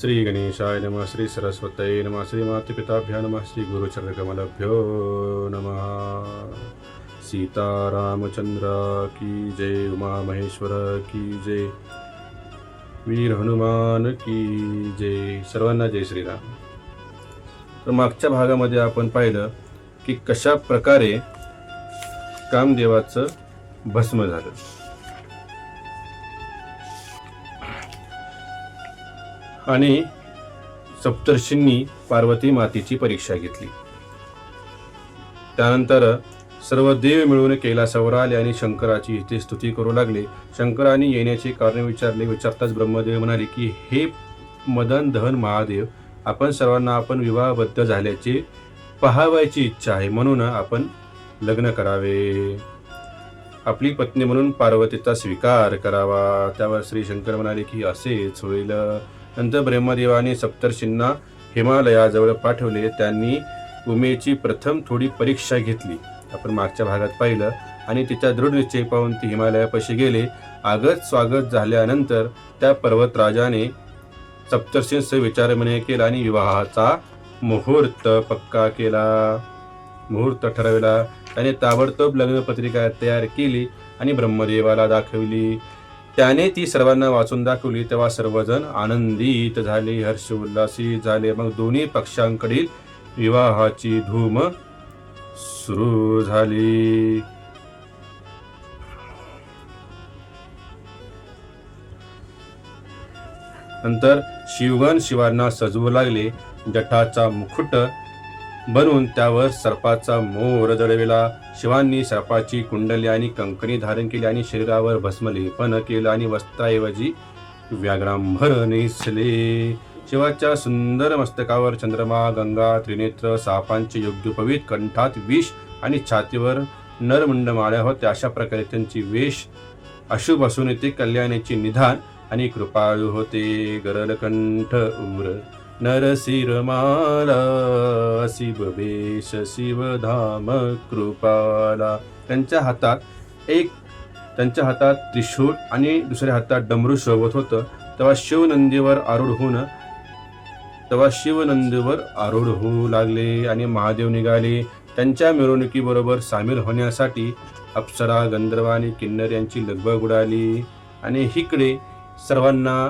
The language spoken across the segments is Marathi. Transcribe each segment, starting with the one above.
श्री गणेशाय नमः श्री सरस्वतये नमः श्री मातृपिताभ्या नमः श्री गुरुचरणकमलभ्यो नमः। सीतारामचंद्र की जय उमा महेश्वर की जय वीर हनुमान की जय सर्वांना जय श्रीराम। तर मागच्या भागामध्ये आपण पाहिलं की कशा प्रकारे कामदेवाचं भस्म झालं. आणि सप्तर्षींनी पार्वती मातेची परीक्षा घेतली. त्यानंतर सर्व देव मिळून कैलासावर आले आणि शंकराची इथे स्तुती करू लागले. शंकराने येण्याचे कारण विचारले. विचारताच ब्रह्मदेव म्हणाले की हे मदन दहन महादेव आपण सर्वांना आपण विवाहबद्ध झाल्याचे पहावायची इच्छा आहे. म्हणून आपण लग्न करावे. आपली पत्नी म्हणून पार्वतीचा स्वीकार करावा. त्यावर श्री शंकर म्हणाले की असेच होईल. नंतर ब्रह्मदेवाने सप्तर्षींना हिमालयाजवळ पाठवले. त्यांनी उमेची प्रथम थोडी परीक्षा घेतली. आपण मागच्या भागात पाहिलं आणि तिचा दृढ निश्चय पाहून ती हिमालयापाशी गेले. आगत स्वागत झाल्यानंतर त्या पर्वतराजाने सप्तर्षींसह विचारविनय केला आणि विवाहाचा मुहूर्त पक्का केला. मुहूर्त ठरवला. त्याने ताबडतोब लग्नपत्रिका तयार केली आणि ब्रह्मदेवाला दाखवली. त्याने ती सर्वांना वाचून दाखवली. तेव्हा सर्वजण आनंदित झाले हर्ष उल्हासित झाले. मग दोन्ही पक्षांकडील विवाहाची धूम सुरू झाली. नंतर शिवगण शिवांना सजवू लागले. जटाचा मुकुट बनवून त्यावर सर्पाचा मोर जडविला शिवांनी सर्पाची कुंडली आणि कंकणी धारण केली आणि शरीरावर भस्म लेपन केलं आणि वस्त्राऐवजी व्याघ्रांभर नेसले. शिवाच्या सुंदर मस्तकावर चंद्रमा गंगा त्रिनेत्र सापांचे योग्योपवीत कंठात विष आणि छातीवर नरमुंड माळ्या होत्या अशा प्रकारे त्यांची वेश अशुभ असून ते कल्याणाचे निधान आणि कृपाळू होते. गरलकंठ उर नरसिरमाला शिव वेश शिवधाम कृपाला. त्यांच्या हातात एक त्यांच्या हातात त्रिशूळ आणि दुसऱ्या हातात डमरू शोभत होतं. तेव्हा शिवनंदीवर आरूढ होऊन तेव्हा शिवनंदीवर आरूढ होऊ लागले आणि महादेव निघाले. त्यांच्या मिरवणुकीबरोबर सामील होण्यासाठी अप्सरा गंधर्व आणि किन्नर यांची लगबग उडाली. आणि इकडे सर्वांना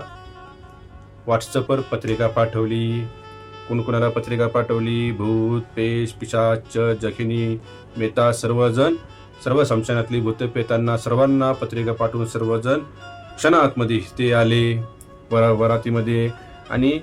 व्हॉट्सअपवर पत्रिका पाठवली कुणकुणाला पत्रिका पाठवली भूत पेश पिशाच जखिनी मेता सर्वजण सर्व संशयातली भूतपेतांना सर्वांना पत्रिका पाठवून सर्वजण क्षणातमध्ये ते आले वरा वरातीमध्ये. आणि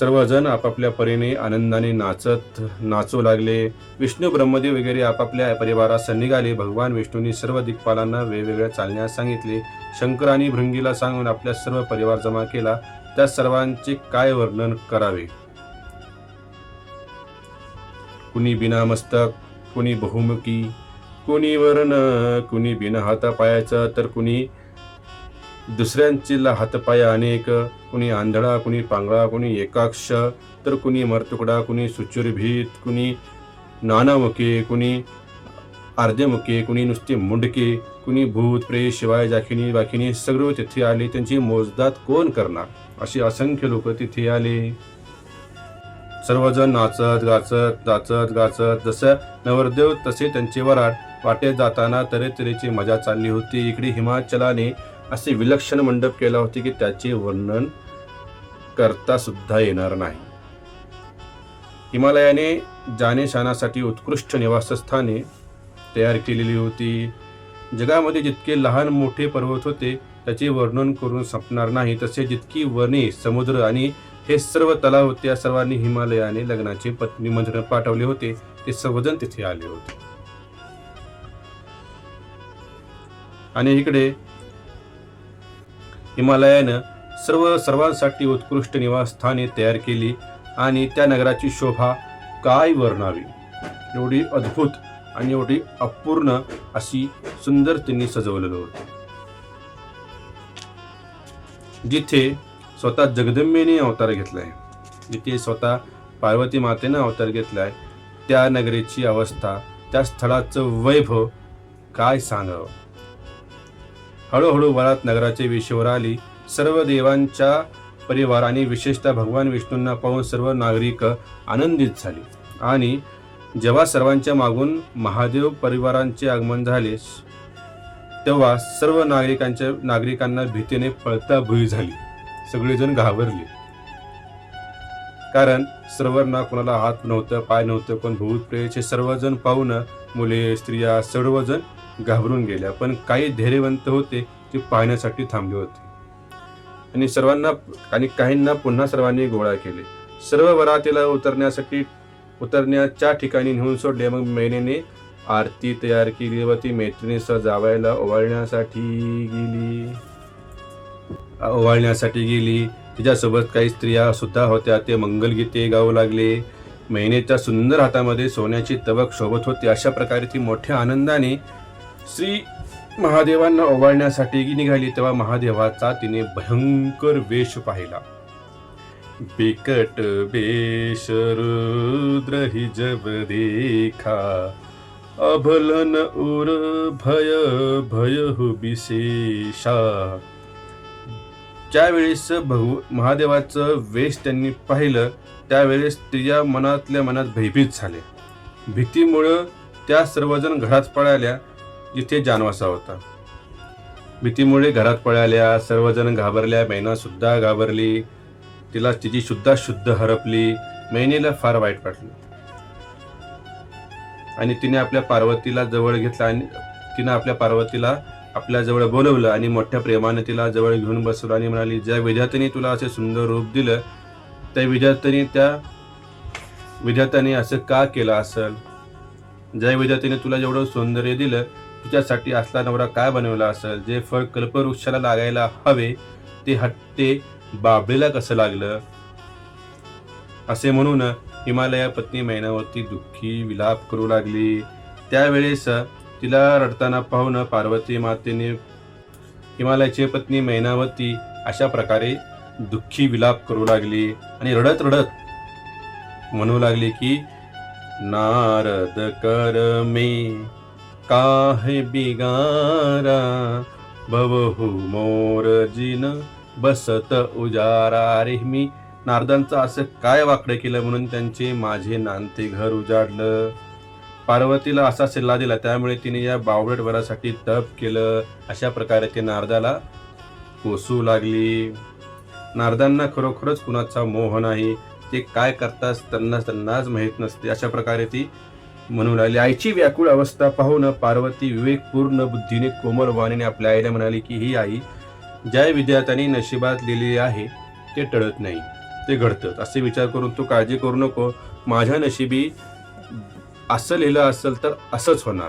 सर्वजण आपापल्या परीने आनंदाने नाचत नाचू लागले. विष्णू ब्रह्मदेव वगैरे आपापल्या परिवारासह निघाले. भगवान विष्णूंनी सर्व दिग्पालांना वेगवेगळ्या चालण्यास सांगितले. शंकराने भृंगीला सांगून आपल्या सर्व परिवार जमा केला. त्या सर्वांचे काय वर्णन करावे? कुणी बिनामस्तक कुणी बहुमुखी कुणी वर्ण कुणी बिना हातापायाचं तर कुणी दुसऱ्यांचे हातपाय अनेक कुणी आंधळा कुणी पांगळा कुणी एकाक्ष तर कुणी मरतुकडा कुणी सुचुरभीत कुणी नानामुखे कुणी अर्धमुखे कुणी नुसते मुंडके कुणी भूत प्रेत शिवाय जाखिनी वाखिनी सगळं तिथे आले त्यांची मोजदात कोण करणार? अशी असंख्य लोक तिथे आले. सर्वजण नाचत गाचत नाचत गाचत जसं नवरदेव तसे त्यांचे वराट वाटेत जाताना तऱ्हेतऱ्हेची मजा चालली होती. इकडे हिमाचलाने असे विलक्षण मंडप केला होते की त्याचे वर्णन करता सुद्धा येणार नाही. हिमालयाने जानेशानासाठी उत्कृष्ट निवासस्थाने तयार केलेली होती. जगामध्ये जितके लहान मोठे पर्वत होते त्याचे वर्णन करून संपणार नाही. तसे जितकी वने समुद्र आणि हे सर्व तलाव होते या सर्वांनी हिमालयाने लग्नाचे पत्नी मंत्र पाठवले होते. ते सर्वजण तिथे आले होते. आणि इकडे हिमालयानं सर्व सर्वांसाठी उत्कृष्ट निवासस्थाने तयार केली आणि त्या नगराची शोभा काय वर्णावी? एवढी अद्भुत आणि एवढी अपूर्ण अशी सुंदर त्यांनी सजवलेलं होतं. जिथे स्वतः जगदंबेने अवतार घेतलाय जिथे स्वतः पार्वती मातेनं अवतार घेतलाय त्या नगरीची अवस्था त्या स्थळाचं वैभव काय सांगावं? हळूहळू वरात नगराचे विषयावर आली. सर्व देवांच्या परिवार आणि विशेषतः भगवान विष्णूंना पाहून सर्व नागरिक आनंदित झाले. आणि जेव्हा सर्वांच्या मागून महादेव परिवारांचे आगमन झाले तेव्हा सर्व नागरिकांच्या नागरिकांना भीतीने पळता भुई झाली. सगळेजण घाबरले. कारण सर्वांना कोणाला हात नव्हतं पाय नव्हतं कोण भूत प्रेत हे सर्वजण पाहून मुले स्त्रिया सर्वजण घाबरून गेल्या. पण काही धैर्यवंत होते ते पाहण्यासाठी थांबले होते. आणि सर्वांना आणि काहींना पुन्हा सर्वांनी गोळा केले. सर्व वरातीला उतरण्यासाठी उतरण्याच्या ठिकाणी नेऊन सोडले. मग मेनेने आरती तयार केली व ती मैत्रिणीसह जावायला ओवाळण्यासाठी गेली. ओवाळण्यासाठी गेली. तिच्यासोबत काही स्त्रिया सुद्धा होत्या. ते मंगलगीते गाऊ लागले. महिनेच्या सुंदर हातामध्ये सोन्याची तबक शोभत होती. अशा प्रकारे ती मोठ्या आनंदाने श्री महादेवांना ओवाळण्यासाठी निघाली. तेव्हा महादेवाचा तिने भयंकर वेश पाहिला. बिकट बेश रुद्रहि जब देखा अभलन उर भय भय हु विशेषा। ज्यावेळेस बहु महादेवाचं वेश त्यांनी पाहिलं त्यावेळेस स्त्रिया मनातल्या मनात भयभीत झाले. भीतीमुळं त्या सर्वजण घरात पळाल्या जिथे जानवासा होता. भीतीमुळे घरात पळाल्या सर्वजण घाबरल्या मैना घाबरली. तिला तिची सुद्धा शुद्ध हरपली मैनीला फार वाईट वाटलं. आणि तिने आपल्या पार्वतीला जवळ घेतला आणि तिनं आपल्या पार्वतीला आपल्या जवळ बोलवलं आणि मोठ्या प्रेमाने तिला जवळ घेऊन बसवलं आणि म्हणाली ज्या विद्यार्थ्यांनी तुला असे सुंदर रूप दिलं त्या विद्यार्थ्यांनी त्या विद्यार्थ्यांनी असं का केलं असेल? ज्या विधात्याने तुला जेवढं सौंदर्य दिलं तुझ्यासाठी असला नवरा काय बनवला असेल? जे फळ कल्पवृक्षाला लागायला हवे ते हट्टे बाबळीला कसं लागलं? असे म्हणून हिमालया पत्नी मैनावती दुःखी विलाप करू लागली. त्यावेळेस तिला रडताना पाहून पार्वती मातेने हिमालयाची पत्नी मैनावती अशा प्रकारे दुःखी विलाप करू लागली आणि रडत रडत म्हणू लागली की नारद कर मे काहे बिगारा भवहु मोर जिन बसत उजारा अरे मी. नारदांचं असं काय वाकडं केलं म्हणून त्यांचे माझे नानते घर उजाडलं. पार्वतीला असा सल्ला दिला त्यामुळे तिने या बावळट वरासाठी तप केलं. अशा प्रकारे ते नारदाला कोसू लागली. नारदांना खरोखरच कुणाचा मोह नाही. ते काय करतात त्यांना त्यांनाच माहीत नसते. अशा प्रकारे ती म्हणू लागली. आईची व्याकुळ अवस्था पाहून पार्वती विवेकपूर्ण बुद्धीने कोमल वाणीने आपल्या आईला म्हणाली की ही आई ज्या विद्यार्थ्यांनी नशिबात लिहिलेले आहे ते टळत नाही. ते घडतं. असे विचार करून तू काळजी करू नको. माझ्या नशिबी असं लिहिलं असेल तर असंच होणार.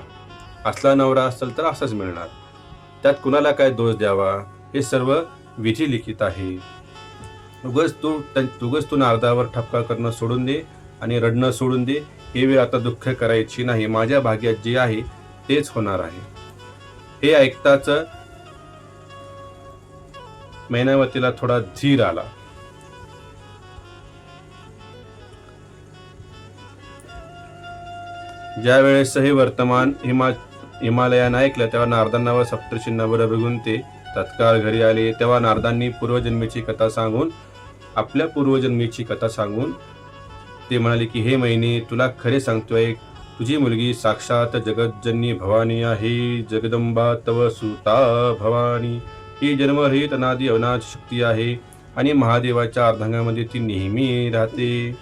असला नवरा असेल तर असंच मिळणार. त्यात कुणाला काय दोष द्यावा? हे सर्व विधी लिखित आहे. उगच तू त्यां- उगच तू नारदावर ठपका करणं सोडून दे आणि रडणं सोडून दे. हे वेळ आता दुःख करायची नाही. माझ्या भाग्यात जे आहे तेच होणार आहे. हे ऐकताच मैनावतीला थोडा धीर आला. ज्यावेळेस हे वर्तमान हिमा हिमालयानं ऐकलं तेव्हा नारदांना व सप्तर्षींना बरं ते तत्काळ घरी आले. तेव्हा नारदांनी पूर्वजन्मीची कथा सांगून आपल्या पूर्वजन्मीची कथा सांगून ते म्हणाले की हे महिने तुला खरे सांगतोय तुझी मुलगी साक्षात जगज्जन्नी भवानी आहे. जगदंबा तव सुता भवानी. ही जन्मरहित अनादी अनाज शक्ती आहे आणि महादेवाच्या अर्धांगामध्ये ती नेहमी राहते.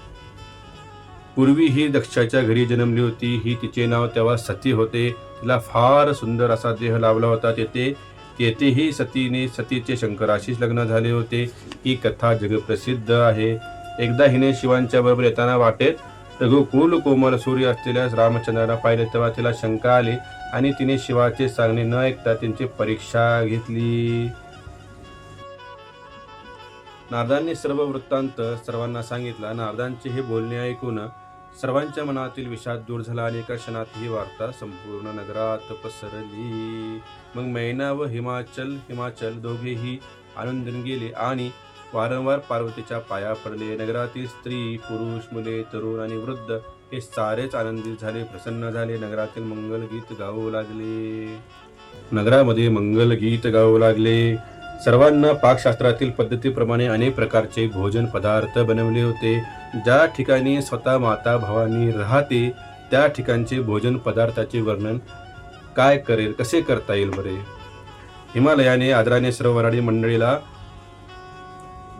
पूर्वी ही दक्षाच्या घरी जन्मली होती. ही तिचे नाव तेव्हा सती होते. तिला फार सुंदर असा देह लाभला होता. तेथे तेथेही सतीने सतीचे शंकराशीच लग्न झाले होते. ही कथा जगप्रसिद्ध आहे. एकदा हिने शिवांच्या बरोबर येताना वाटेत रघुकुल कोमल सूर्य असलेल्या रामचंद्राला पाहिले तेव्हा तिला शंका आली आणि तिने शिवाचे सांगणे न ऐकता त्यांची परीक्षा घेतली. नारदांनी सर्व वृत्तांत सर्वांना सांगितला. नारदांचे हे बोलणे ऐकून सर्वांच्या मनातील विषाद दूर झाला आणि एका क्षणात ही वार्ता संपूर्ण नगरात पसरली. मग मैना व हिमाचल हिमाचल दोघेही आनंदून गेले आणि वारंवार पार्वतीच्या पाया पडले. नगरातील स्त्री पुरुष मुले तरुण आणि वृद्ध हे सारेच आनंदित झाले प्रसन्न झाले. नगरातील मंगल गीत गाऊ लागले. नगरामध्ये मंगल गीत गाऊ लागले. सर्वांना पाकशास्त्रातील पद्धतीप्रमाणे अनेक प्रकारचे भोजन पदार्थ बनवले होते. ज्या ठिकाणी स्वतः माता भावानी राहते त्या ठिकाणचे भोजन पदार्थाचे वर्णन काय करेल कसे करता येईल बरे? हिमालयाने आदराने सर्व वराडी मंडळीला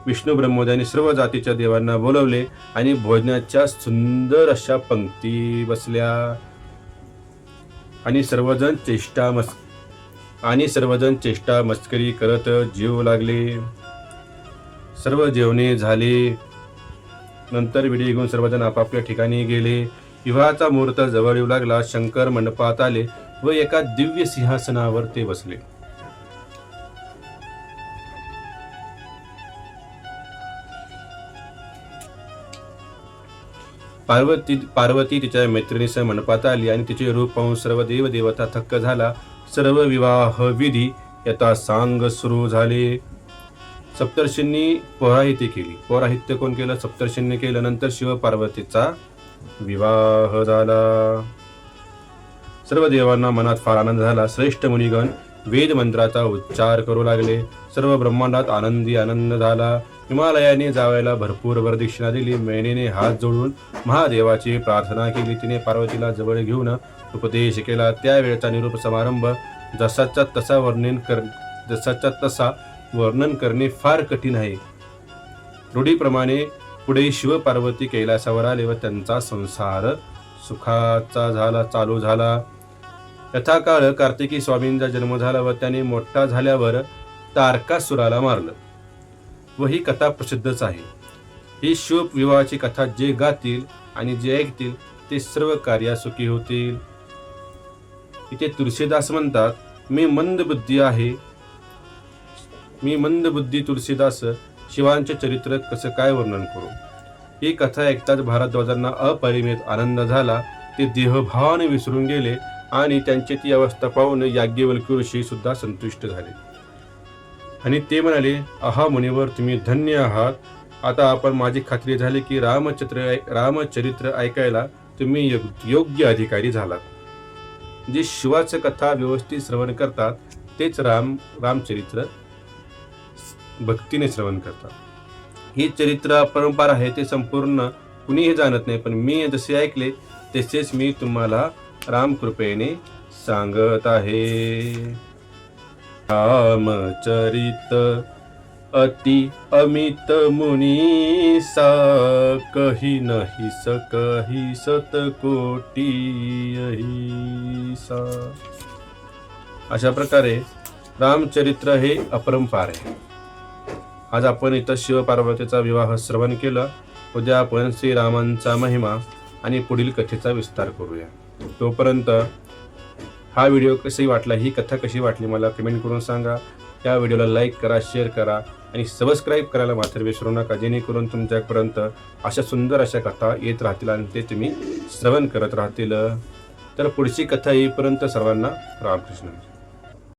विष्णू ब्रह्मोदयाने सर्व जातीच्या देवांना बोलवले आणि भोजनाच्या सुंदर अशा पंक्ती बसल्या. आणि सर्वजण चेष्टा मस् आणि सर्वजण चेष्टा मस्करी करत जेवू लागले. सर्व जेवणे झाले. नंतर विडी घेऊन सर्वजण आपापल्या ठिकाणी गेले. विवाहाचा मुहूर्त जवळ येऊ लागला. शंकर मंडपात आले व एका दिव्य सिंहासनावर ते बसले. पार्वती पार्वती तिच्या मैत्रिणीसह मंडपात आली आणि तिचे रूप पाहून सर्व देवदेवता थक्क झाला. सर्व विवाह विधी यथा सांग सुरू झाले. सप्तर्षींनी पौराहित्य केली. पौराहित्य कोण केलं? सप्तर्षींनी केलं. नंतर शिव पार्वतीचा विवाह झाला. सर्व देवांना मनात फार आनंद झाला. श्रेष्ठ मुनिगण वेद मंत्राचा उच्चार करू लागले. सर्व ब्रह्मांडात आनंदी आनंद झाला. हिमालयाने जावयाला भरपूर वरदक्षिणा दिली. मेनेने हात जोडून महादेवाची प्रार्थना केली. तिने पार्वतीला जवळ घेऊन उपदेश केला. त्यावेळचा निरूप समारंभ जसाचा तसा वर्णन कर जसाचा तसा वर्णन करणे फार कठीण आहे. रूढीप्रमाणे पुढे शिव पार्वती कैलासावर आले व त्यांचा संसार सुखाचा झाला चालू झाला. यथाकाळ कार्तिकी स्वामींचा जन्म झाला व त्याने मोठा झाल्यावर तारकासुराला मारलं. व ही कथा प्रसिद्धच आहे. ही शिव विवाहाची कथा जे गातील आणि जे ऐकतील ते सर्व कार्यासुखी होतील. इथे तुलसीदास म्हणतात मी मंद बुद्धी आहे. मी मंद बुद्धी तुलसीदास शिवांचे चरित्र कसं काय वर्णन करू? ही कथा ऐकताच भारद्वाजांना अपरिमित आनंद झाला. ते देहभावाने विसरून गेले आणि त्यांची ती अवस्था पाहून याज्ञवल्क्य ऋषी सुद्धा संतुष्ट झाले. आणि ते म्हणाले आहा मुनिवर तुम्ही धन्य आहात. आता आपण माझी खात्री झाली की रामचरित्र रामचरित्र ऐकायला तुम्ही योग- योग्य अधिकारी झालात. जे शिवाचं कथा व्यवस्थित श्रवण करतात तेच राम रामचरित्र भक्तीने श्रवण करतात. ही चरित्र परंपरा आहे ते संपूर्ण कुणीही जाणत नाही पण मी जसे ऐकले तसेच मी तुम्हाला रामकृपेने सांगत आहे. रामचरित अति अमित मुनीसा कही नाही सकही सत कोटी अशा प्रकारे रामचरित्र हे अपरंपार आहे. आज आपण इथं शिवपार्वतीचा विवाह श्रवण केलं उद्या आपण श्रीरामांचा महिमा आणि पुढील कथेचा विस्तार करूया. तोपर्यंत हा व्हिडिओ कसाही वाटला ही कथा कशी वाटली मला कमेंट करून सांगा. या व्हिडिओला लाईक करा शेअर करा आणि सबस्क्राईब करायला मात्र विसरू नका जेणेकरून तुमच्यापर्यंत अशा सुंदर अशा कथा येत राहतील आणि ते तुम्ही श्रवण करत राहतील. तर पुढची कथा येईपर्यंत सर्वांना रामकृष्ण.